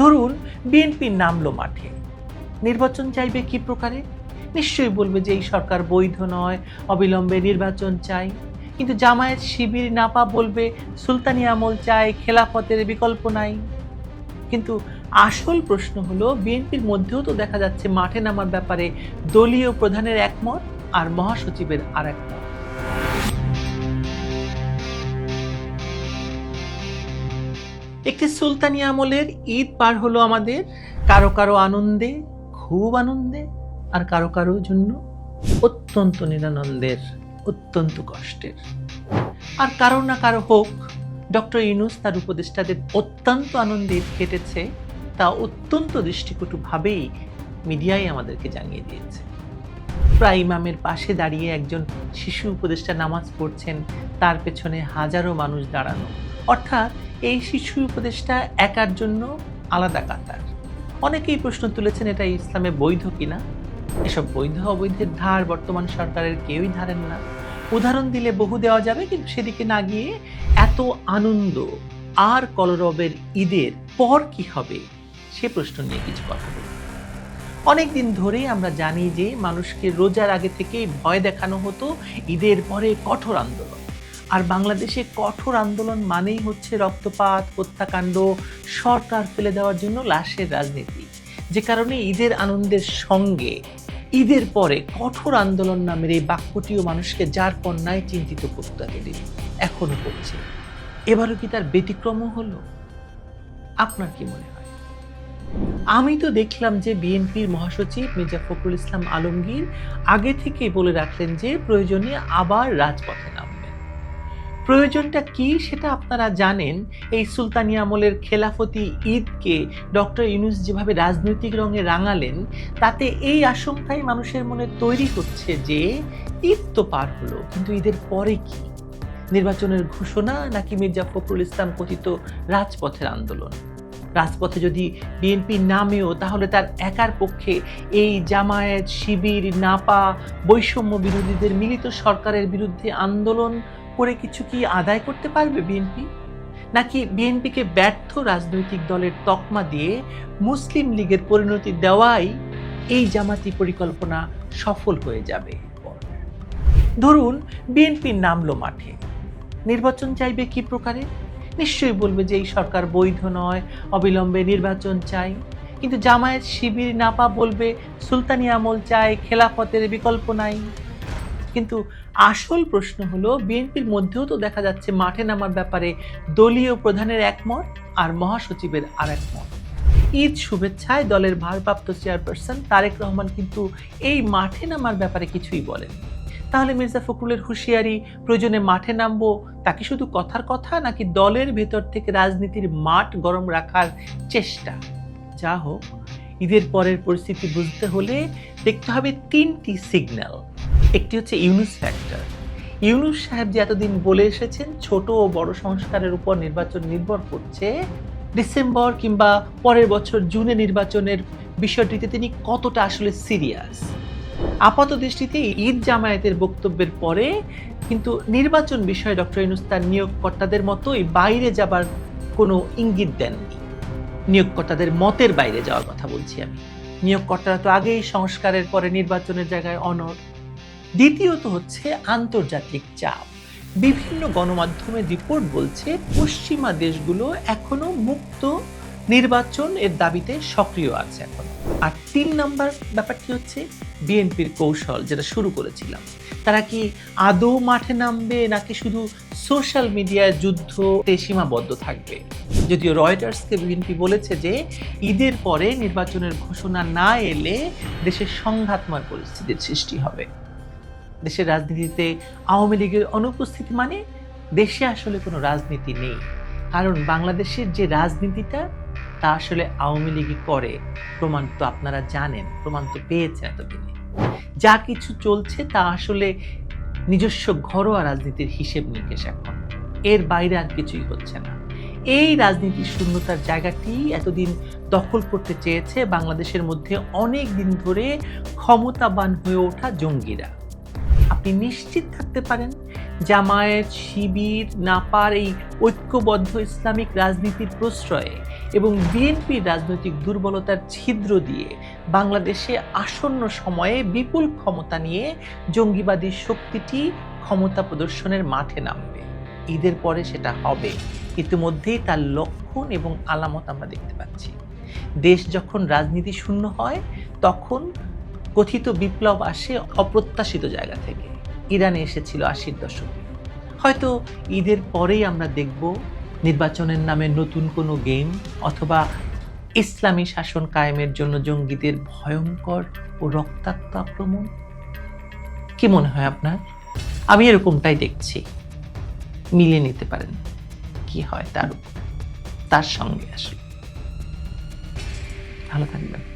ধরুন বিএনপি নামলো মাঠে। নির্বাচন চাইবে কি প্রকারে? নিশ্চয়ই বলবে যে এই সরকার বৈধ নয়, অবিলম্বে নির্বাচন চাই। কিন্তু জামায়াত শিবির নাপা বলবে, সুলতানি আমল চাই, খেলাফতের বিকল্প নাই। কিন্তু আসল প্রশ্ন হলো বিএনপির মধ্যেও তো দেখা যাচ্ছে মাঠে নামার ব্যাপারে দলীয় প্রধানের একমত আর মহাসচিবের আর একমত একটি সুলতানি আমলের ঈদ পার হলো আমাদের। কারও কারও আনন্দে খুব আনন্দে, আর কারও কারও জন্য অত্যন্ত নিরানন্দের, অত্যন্ত কষ্টের। আর কারও না কারও হোক, ডক্টর ইউনুস তার উপদেষ্টাদের অত্যন্ত আনন্দে কেটেছে, তা অত্যন্ত দৃষ্টিকটুভাবেই মিডিয়াই আমাদেরকে জানিয়ে দিয়েছে। প্রায় ইমামের পাশে দাঁড়িয়ে একজন শিশু উপদেষ্টা নামাজ পড়ছেন, তার পেছনে হাজারো মানুষ দাঁড়ানো। অর্থাৎ এই শিশু উপদেষ্টা একার জন্য আলাদা কাতার। অনেকেই প্রশ্ন তুলেছেন, এটা ইসলামে বৈধ কিনা? এসব বৈধ অবৈধের ধার বর্তমান সরকারের কেউই ধারেন না। উদাহরণ দিলে বহু দেওয়া যাবে, কিন্তু সেদিকে না গিয়ে এত আনন্দ আর কলরবের ঈদের পর কি হবে, সে প্রশ্ন নিয়ে কিছু কথা বলি। অনেকদিন ধরেই আমরা জানি যে মানুষকে রোজার আগে থেকেই ভয় দেখানো হতো ঈদের পরে কঠোর আন্দোলন। আর বাংলাদেশে কঠোর আন্দোলন মানেই হচ্ছে রক্তপাত, হত্যাকাণ্ড, সরকার ফেলে দেওয়ার জন্য লাশের রাজনীতি। যে কারণে ঈদের আনন্দের সঙ্গে, ঈদের পরে কঠোর আন্দোলন নামের এই বাক্যটিও মানুষকে যার কন্যায় চিন্তিত করতে এতদিন এখনও করছে। এবারও কি তার ব্যতিক্রমও হলো? আপনার কি মনে হয়? আমি তো দেখলাম যে বিএনপির মহাসচিব মির্জা ফখরুল ইসলাম আলমগীর আগে থেকেই বলে রাখলেন যে প্রয়োজনে আবার রাজপথে নামবেন প্রয়োজনটা কি সেটা আপনারা জানেন। এই সুলতানি আমলের খেলাফতি ঈদকে ডক্টর ইউনুস যেভাবে রাজনৈতিক রঙে রাঙালেন, তাতে এই আশঙ্কাই মানুষের মনে তৈরি হচ্ছে যে, ঈদ তো পার হলো, কিন্তু ঈদের পরে কি? নির্বাচনের ঘোষণা নাকি মির্জা ফখরুল ইসলাম কথিত রাজপথের আন্দোলন? রাজপথে যদি বিএনপি নামেও, তাহলে তার একার পক্ষে এই জামায়াত, শিবির, নাপা, বৈষম্য বিরোধীদের মিলিত সরকারের বিরুদ্ধে আন্দোলন করে কিছু কি আদায় করতে পারবে বিএনপি? নাকি বিএনপিকে ব্যর্থ রাজনৈতিক দলের তকমা দিয়ে মুসলিম লীগের পরিণতি দেওয়াই এই জামাতি পরিকল্পনা সফল হয়ে যাবে ধরুন বিএনপি নামলো মাঠে। নির্বাচন চাইবে কি প্রকারে? নিশ্চয়ই বলবে যে এই সরকার বৈধ নয়, অবিলম্বে নির্বাচন চাই। কিন্তু জামায়াত শিবির নাপা বলবে, সুলতানি আমল চায় খেলাফতের বিকল্প নাই। কিন্তু আসল প্রশ্ন হলো, বিএনপির মধ্যেও তো দেখা যাচ্ছে মাঠে নামার ব্যাপারে দলীয় প্রধানের একমত আর মহাসচিবের আর একমত ঈদ শুভেচ্ছায় দলের ভারপ্রাপ্ত চেয়ারপারসন তারেক রহমান কিন্তু এই মাঠে নামার ব্যাপারে কিছুই বলেন তাহলে মির্জা ফখরুলের হুঁশিয়ারি, প্রয়োজনে মাঠে নামবো তাকে শুধু কথার কথা নাকি দলের ভেতর থেকে রাজনীতির মাঠ গরম রাখার চেষ্টা? যা হোক, ঈদের পরের পরিস্থিতি বুঝতে হলে দেখতে হবে তিনটি সিগন্যাল। একটি হচ্ছে ইউনুস ফ্যাক্টর ইউনুস সাহেব যে এতদিন বলে এসেছেন, ছোট ও বড় সংস্কারের উপর নির্বাচন নির্ভর করছে, ডিসেম্বর কিংবা পরের বছর জুনে নির্বাচনের বিষয়টিতে তিনি কতটা আসলে সিরিয়াস আপাত দৃষ্টিতে ঈদ জামায়াতের বক্তব্যের পরে কিন্তু নির্বাচন বিষয়ে ডক্টর ইউনুস তার নিয়োগকর্তাদের মতোই বাইরে যাবার কোনো ইঙ্গিত দেননি। নিয়োগকর্তাদের মতের বাইরে যাওয়ার কথা বলছি আমি। নিয়োগকর্তারা তো আগেই সংস্কারের পরে নির্বাচনের জায়গায় অনর দ্বিতীয়ত হচ্ছে আন্তর্জাতিক চাপ। বিভিন্ন গণমাধ্যমের রিপোর্ট বলছে, পশ্চিমা দেশগুলো এখনও মুক্ত নির্বাচন এর দাবিতে সক্রিয় আছে এখন। আর তিন নম্বর ব্যাপারটি হচ্ছে বিএনপির কৌশল, যেটা শুরু করেছিলাম। তারা কি আদৌ মাঠে নামবে নাকি শুধু সোশ্যাল মিডিয়ায় যুদ্ধতে সীমাবদ্ধ থাকবে? যদিও রয়টার্সকে বিএনপি বলেছে যে, ঈদের পরে নির্বাচনের ঘোষণা না এলে দেশের সংঘাতময় পরিস্থিতির সৃষ্টি হবে। দেশের রাজনীতিতে আওয়ামী লীগের অনুপস্থিতি মানে দেশে আসলে কোনো রাজনীতি নেই। কারণ বাংলাদেশের যে রাজনীতিটা, তা আসলে আওয়ামী লীগই করে। প্রমাণ তো আপনারা জানেন, প্রমাণ তো পেয়েছেন এতদিনে। যা কিছু চলছে, তা আসলে নিজস্ব ঘরোয়া রাজনীতির হিসেব নিকেশ এখন। এর বাইরে আর কিছুই হচ্ছে না। এই রাজনীতির শূন্যতার জায়গাটি এতদিন দখল করতে চেয়েছে বাংলাদেশের মধ্যে অনেক দিন ধরে ক্ষমতাবান হয়ে ওঠা জঙ্গিরা। আপনি নিশ্চিত থাকতে পারেন জামায়াত, শিবির, নাপার এই ঐক্যবদ্ধ ইসলামিক রাজনীতির প্রশ্রয়ে এবং বিএনপির রাজনৈতিক দুর্বলতার ছিদ্র দিয়ে বাংলাদেশে আসন্ন সময়ে বিপুল ক্ষমতা নিয়ে জঙ্গিবাদী শক্তিটি ক্ষমতা প্রদর্শনের মাঠে নামবে। ঈদের পরে সেটা হবে। ইতিমধ্যেই তার লক্ষণ এবং আলামত আমরা দেখতে পাচ্ছি। দেশ যখন রাজনীতি শূন্য হয়, তখন কথিত বিপ্লব আসে অপ্রত্যাশিত জায়গা থেকে। ইরানে এসেছিল আশির দশকে। হয়তো ঈদের পরেই আমরা দেখব নির্বাচনের নামে নতুন কোনো গেম অথবা ইসলামী শাসন কায়েমের জন্য জঙ্গিদের ভয়ঙ্কর ও রক্তাক্ত আক্রমণ? কি মনে হয় আপনার? আমি এরকমটাই দেখছি। মিলিয়ে নিতে পারেন। কি হয় তার তার সঙ্গে আসলে। ভালো থাকবেন।